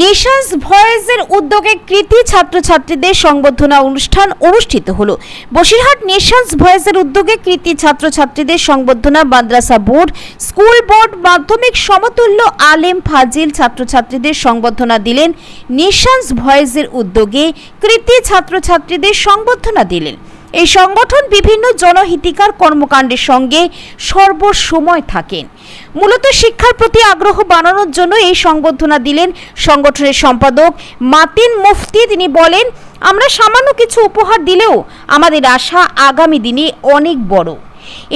Nations ভয়েসের উদ্যোগে কৃতি ছাত্রছাত্রীদের সংবর্ধনা অনুষ্ঠান অনুষ্ঠিত হলো। বসিরহাট নেশনস ভয়েসের উদ্যোগে কৃতি ছাত্রছাত্রীদের সংবর্ধনা মাদ্রাসা বোর্ড, স্কুল বোর্ড, মাধ্যমিক সমতুল্য আলেম ফাজিল ছাত্রছাত্রীদের সংবর্ধনা দিলেন। নেশনস ভয়েসের উদ্যোগে কৃতি ছাত্রছাত্রীদের সংবর্ধনা দিলেন। এই সংগঠন বিভিন্ন জনহিতিকার কর্মকাণ্ডের সঙ্গে সর্বসময় থাকেন। মূলত শিক্ষার প্রতি আগ্রহ বানানোর জন্য এই সংবর্ধনা দিলেন সংগঠনের সম্পাদক মাতিন মুফতি। তিনি বলেন, আমরা সামান্য কিছু উপহার দিলেও আমাদের আশা আগামী দিনে অনেক বড়।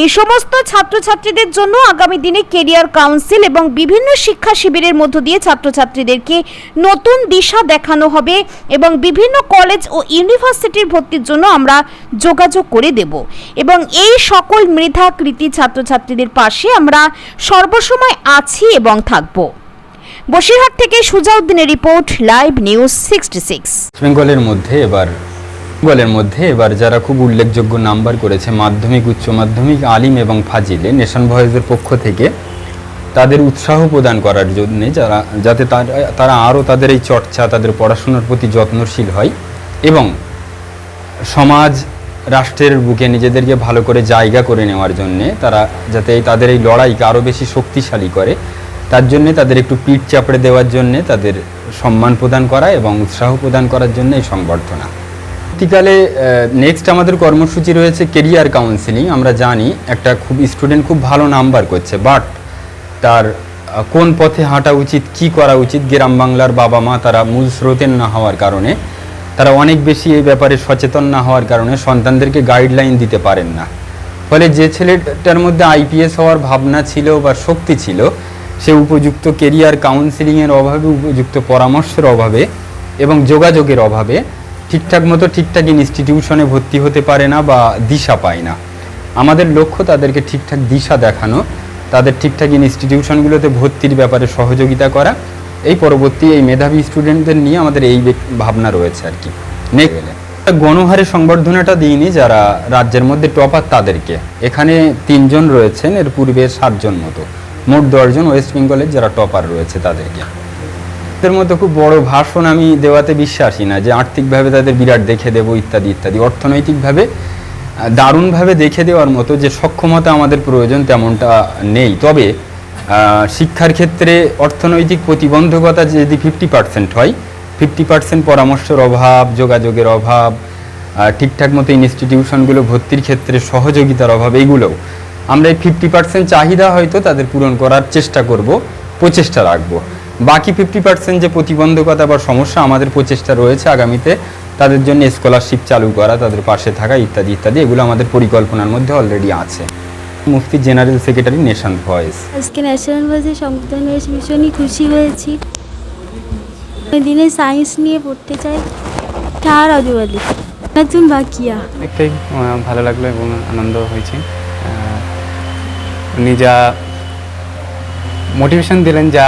এই সমস্ত ছাত্রছাত্রীদের জন্য আগামী দিনে কেরিয়ার কাউন্সিল এবং বিভিন্ন শিক্ষা শিবিরের মধ্য দিয়ে ছাত্রছাত্রীদেরকে নতুন দিশা দেখানো হবে এবং বিভিন্ন কলেজ ও ইউনিভার্সিটির ভর্তির জন্য আমরা যোগাযোগ করে দেব। এবং এই সকল মৃধা কৃতি ছাত্রছাত্রীদের পাশে আমরা সর্বসময় আছি এবং থাকব। বসিরহাট থেকে সুজাউদ্দিনের report, live news sixty six. বেঙ্গলের মধ্যে এবার বেঙ্গলের মধ্যে এবার যারা খুব উল্লেখযোগ্য নাম্বার করেছে, মাধ্যমিক, উচ্চ মাধ্যমিক, আলিম এবং ফাজিলে নেশন ভয়েসের পক্ষ থেকে তাদের উৎসাহ প্রদান করার জন্য যারা, যাতে তারা তারা আরও তাদের এই চর্চা, তাদের পড়াশোনার প্রতি যত্নশীল হয় এবং সমাজ, রাষ্ট্রের বুকে নিজেদেরকে ভালো করে জায়গা করে নেওয়ার জন্যে তারা যাতে তাদের এই লড়াইকে আরও বেশি শক্তিশালী করে, তার জন্যে তাদের একটু পিঠ চাপড়ে দেওয়ার জন্যে তাদের সম্মান প্রদান করা এবং উৎসাহ প্রদান করার জন্য এই সংবর্ধনা। পরবর্তীকালে নেক্সট আমাদের কর্মসূচি রয়েছে কেরিয়ার কাউন্সিলিং আমরা জানি একটা খুব স্টুডেন্ট খুব ভালো নাম্বার করছে বাট তার কোন পথে হাঁটা উচিত, কি করা উচিত, গ্রাম বাংলার বাবা মা তারা মূল স্রোতের না হওয়ার কারণে, তারা অনেক বেশি এই ব্যাপারে সচেতন না হওয়ার কারণে সন্তানদেরকে গাইডলাইন দিতে পারেন না। ফলে যে ছেলেটার মধ্যে আইপিএস হওয়ার ভাবনা ছিল বা শক্তি ছিল, সে উপযুক্ত কেরিয়ার কাউন্সিলিংয়ের অভাবে, উপযুক্ত পরামর্শের অভাবে এবং যোগাযোগের অভাবে ঠিকঠাক মতো ঠিকঠাক ইনস্টিটিউশনে ভর্তি হতে পারে না বা দিশা পায় না। আমাদের লক্ষ্য তাদেরকে ঠিকঠাক দিশা দেখানো, তাদের ঠিকঠাক ইনস্টিটিউশনগুলোতে ভর্তির ব্যাপারে সহযোগিতা করা। এই পরবর্তী এই মেধাবী স্টুডেন্টদের নিয়ে আমাদের এই ভাবনা রয়েছে আর কি। গণহারে সংবর্ধনাটা দিইনি, যারা রাজ্যের মধ্যে টপার তাদেরকে। এখানে তিনজন রয়েছেন, এর পূর্বে সাতজন মতো। মোট দশজন ওয়েস্ট বেঙ্গলের যারা টপার রয়েছে তাদেরকে। এদের মতো খুব বড় ভাষণ আমি দেওয়াতে বিশ্বাসী না, যে আর্থিকভাবে তাদের বিরাট দেখে দেবো ইত্যাদি ইত্যাদি। অর্থনৈতিকভাবে দারুণভাবে দেখে দেওয়ার মতো যে সক্ষমতা আমাদের প্রয়োজন তেমনটা নেই। তবে শিক্ষার ক্ষেত্রে অর্থনৈতিক প্রতিবন্ধকতা যদি ফিফটি পার্সেন্ট হয় ফিফটি পার্সেন্ট পরামর্শের অভাব, যোগাযোগের অভাব ঠিকঠাক মতো ইনস্টিটিউশনগুলো ভর্তির ক্ষেত্রে সহযোগিতার অভাব এইগুলোও আমরা এই ফিফটি পার্সেন্ট চাহিদা হয়তো তাদের পূরণ করার চেষ্টা করব, প্রচেষ্টা রাখব। বাকি ফিফটি পার্সেন্ট যে প্রতিবন্ধকতা বা সমস্যা আমাদের প্রচেষ্টা রয়েছে আগামীতে তাদের জন্য স্কলারশিপ চালু করা তাদের পাশে থাকা ইত্যাদি ইত্যাদি এগুলো আমাদের পরিকল্পনার মধ্যে অলরেডি আছে। মুফতি জেনারেল সেক্রেটারি নেশান ভয়েস। আজকে ন্যাশনাল বাসে সংবিধান হয়েছে ভীষণই খুশি হয়েছি। ওই দিনে সায়েন্স নিয়ে পড়তে চাই। তার আজুবালি নতুন বাকিয়া। একটাই ভালো লাগল এবং আনন্দ হয়েছে। উনি যা মোটিভেশন দিলেন যা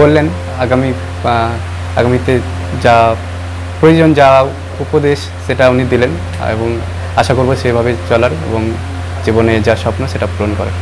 বললেন, আগামী আগামীতে যা প্রয়োজন, যা উপদেশ সেটা উনি দিলেন, এবং আশা করব সেভাবে চলার এবং জীবনে যা স্বপ্ন সেটা পূরণ করার।